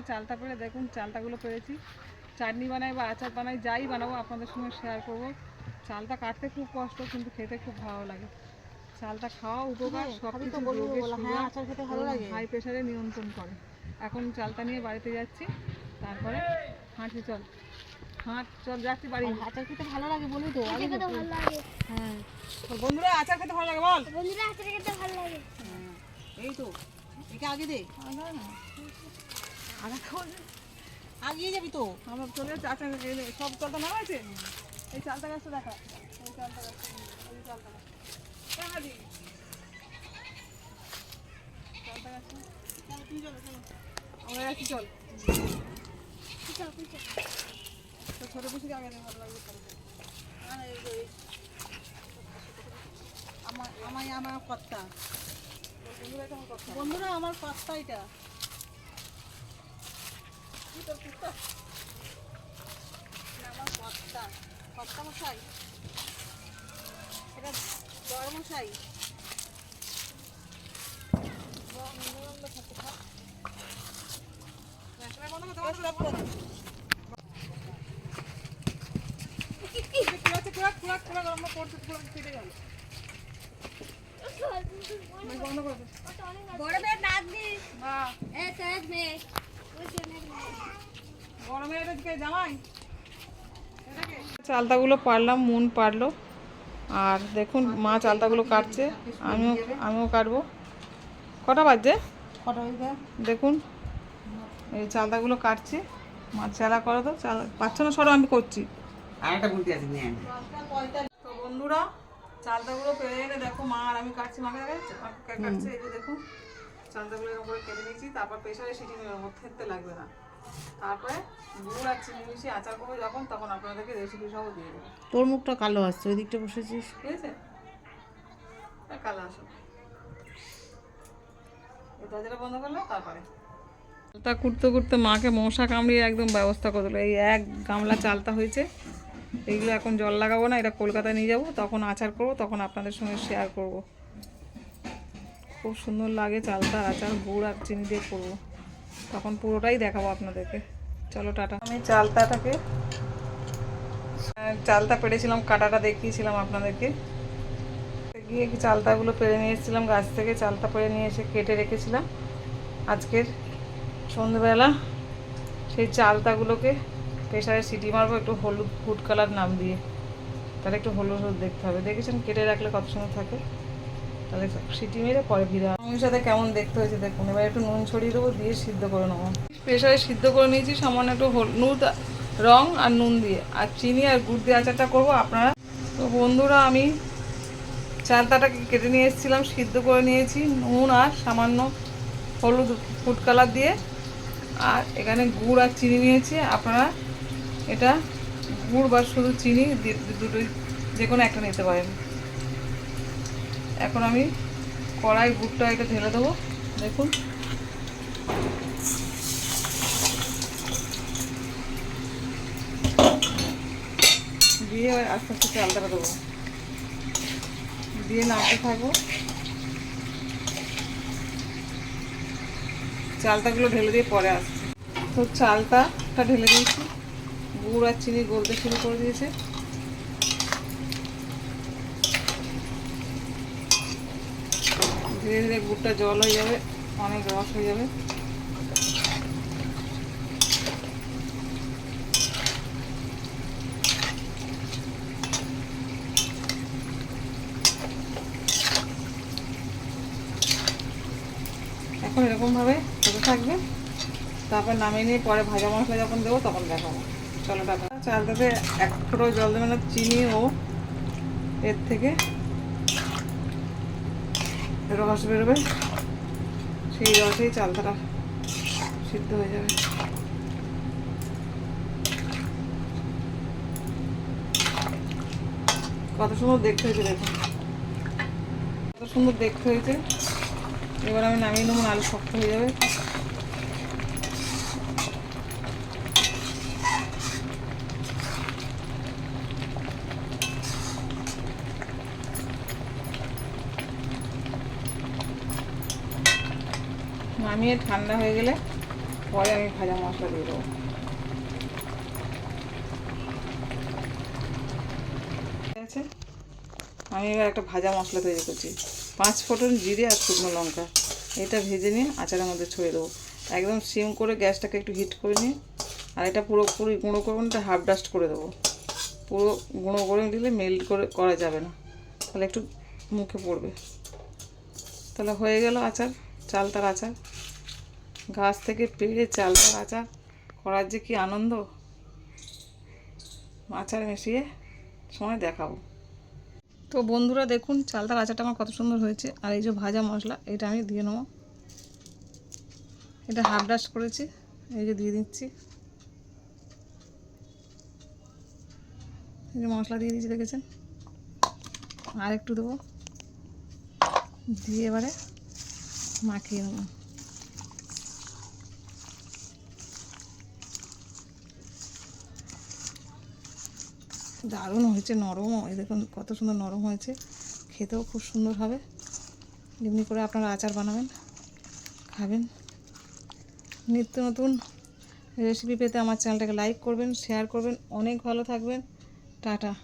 থেকে চালটা পেরে দেখুন চালটাগুলো পেরেছি। চাটনি বানাই বা আচার বানাই যাই বানাবো আপনাদের সঙ্গে শেয়ার করব। চালটা কাটতে খুব কষ্ট কিন্তু খেতে খুব ভালো লাগে। চালটা খাওয়া উপকার সব কিছু হ্যাঁ আচার খেতে ভালো লাগে। হাই প্রেশারে নিয়ন্ত্রণ করে। এখন চালটা নিয়ে বাড়িতে যাচ্ছি। তারপরে হাঁটি চল। হাঁট চল যাচ্ছি বাড়ি। আচার খেতে ভালো লাগে বলি তো আগে খেতে ভালো লাগে। হ্যাঁ বন্ধুরা আচার খেতে ভালো লাগে বল। বন্ধুরা আচার খেতে ভালো লাগে। হ্যাঁ। এই তো একে আগে দে। খাওয়া আগিয়ে যাবি তো। আমরা চলে আচার সব চালটা নামা আছে এই চালটা গাছটা দেখা। এই চালটা গাছ এই চালটা গাছ চালটা আমরা আগে ভালো লাগবে আমার আমার আমার কর্তা। বন্ধুরা কেমন কথা বন্ধুরা, আমার কর্তা এটা কি তোর কুত্তা এটা আমার কর্তা কর্তা মশাই এটা বড় মশাই করে দে বড়দের নাক দিস না এ তেজ চালতাগুলো পারলাম মন পারল। আর দেখুন মা চালতাগুলো কাটছে আমিও আমিও কাটবো। কটা বাজছে? দেখুন এই চালতাগুলো কাটছে। মা চালা করো তো চাল পাচ্ছ না? সরো আমি করছি। তো বন্ধুরা চালতাগুলো পেরে এনে দেখো মা আর আমি কাটছি মাকে কাটছে এই দেখুন এরকম করে কেটে নিয়েছি তারপর প্রেশারে সিটি নেব খেতে লাগবে না। তারপরে গুড় আর চিনি মিশিয়ে আচার করব যখন তখন আপনাদেরকে রেসিপি সহ দিয়ে দেবো। তোর মুখটা কালো আসছে ওই দিকটা বসেছিস? ঠিক আছে কালো আসো দরজাটা বন্ধ করলে তারপরে। চালটা কুটতে কুটতে মাকে মশা কামড়িয়ে একদম ব্যবস্থা করে দিলো। এই এক গামলা চালতা হয়েছে এইগুলো এখন জল লাগাবো না এটা কলকাতায় নিয়ে যাব তখন আচার করব তখন আপনাদের সঙ্গে শেয়ার করব। খুব সুন্দর লাগে চালতা আচার, গুড় আর চিনি দিয়ে করব। তখন পুরোটাই দেখাবো আপনাদেরকে। চলো, টাটা। আমি চালতাটাকে চালতা পেড়েছিলাম, কাটাটা দেখিয়েছিলাম আপনাদেরকে। গিয়ে চালতাগুলো পেড়ে নিয়ে এসেছিলাম, গাছ থেকে চালতা পেড়ে নিয়ে এসে কেটে রেখেছিলাম। আজকের সন্ধ্যেবেলা সেই চালতাগুলোকে প্রেশারে সিটি মারবো, একটু হলুদ ফুড কালার নাম দিয়ে। তাহলে একটু হলুদ হলুদ দেখতে হবে। দেখেছেন? কেটে রাখলে কত সময় থাকে। তাহলে সিটি মেরে পরে ফিরে আমার সাথে কেমন দেখতে হয়েছে দেখুন, এবার একটু নুন ছড়িয়ে দেবো, দিয়ে সিদ্ধ করে নেব। প্রেশারে সিদ্ধ করে নিয়েছি, সামান্য একটু হলুদ রং আর নুন দিয়ে। আর চিনি আর গুড় দিয়ে আচারটা করব, আপনারা। তো বন্ধুরা, আমি চালতাটাকে কেটে নিয়ে এসেছিলাম, সিদ্ধ করে নিয়েছি, নুন আর সামান্য হলুদ, ফুড কালার দিয়ে। আর এখানে গুড় আর চিনি নিয়েছি, আপনারা এটা গুড় বা শুধু চিনি দুটোই যে কোনো একটা নিতে পারেন। এখন আমি কড়াই গুড়টা এটা ঢেলে দেবো, দেখুন। দিয়ে আস্তে আস্তে চালটা দেবো। দিয়ে নাড়তে থাকব। চালতাগুলো ঢেলে দিয়ে পরে আসছে। তো চালতাটা ঢেলে দিয়েছি। গুড় আর চিনি গলতে শুরু করে দিয়েছে। ধীরে ধীরে গুড়টা জল হয়ে যাবে, অনেক রস হয়ে যাবে। এখন এরকমভাবে হতে থাকবে। তারপর নামিয়ে নিয়ে পরে ভাজা মশলা যখন দেবো তখন দেখাবো। চলো টাকা চালটাতে এক ফোটো জল দেবে না চিনি ও এর থেকে। রস বেরোবে। সেই রসেই চালতাটা সিদ্ধ হয়ে যাবে। কত সুন্দর দেখতে হয়েছে দেখুন কত সুন্দর দেখতে হয়েছে। এবার আমি নামিয়ে নেব আলু শক্ত হয়ে যাবে। নামিয়ে ঠান্ডা হয়ে গেলে পরে আমি ভাজা মশলা দিয়ে দেবো। আছে? আমি এবার একটা ভাজা মশলা তৈরি করছি। পাঁচ ফোটন জিরে আর শুকনো লঙ্কা। এটা ভেজে নিয়ে আচারের মধ্যে ছড়িয়ে দেবো। একদম সিম করে গ্যাসটাকে একটু হিট করে নিয়ে আর এটা পুরোপুরি গুঁড়ো করব না, এটা হাফ ডাস্ট করে দেবো। পুরো গুঁড়ো করে দিলে মেল্ট করে করা যাবে না। তাহলে একটু মুখে পড়বে। তাহলে হয়ে গেল আচার চালতার আচার। গাছ থেকে পেড়ে চালতার আচার করার যে কি আনন্দ? আচার মিশিয়ে সময় দেখাবো। তো বন্ধুরা দেখুন চালতার আচারটা আমার কত সুন্দর হয়েছে। আর এই যে ভাজা মশলা, এটা আমি দিয়ে নেব। এটা হাফ ডাস্ট করেছি, এই যে দিয়ে দিচ্ছি। এই যে মশলা দিয়ে দিয়েছি, দেখেছেন? আর একটু দেবো। দিয়ে এবারে মাখিয়ে নেব। দারুণ হয়েছে নরমও এই দেখুন, কত সুন্দর নরম হয়েছে। খেতেও খুব সুন্দর হবে। এমনি করে আপনারা আচার বানাবেন, খাবেন। নিত্য নতুন রেসিপি পেতে আমার চ্যানেলটাকে লাইক করবেন শেয়ার করবেন। অনেক ভালো থাকবেন। টাটা।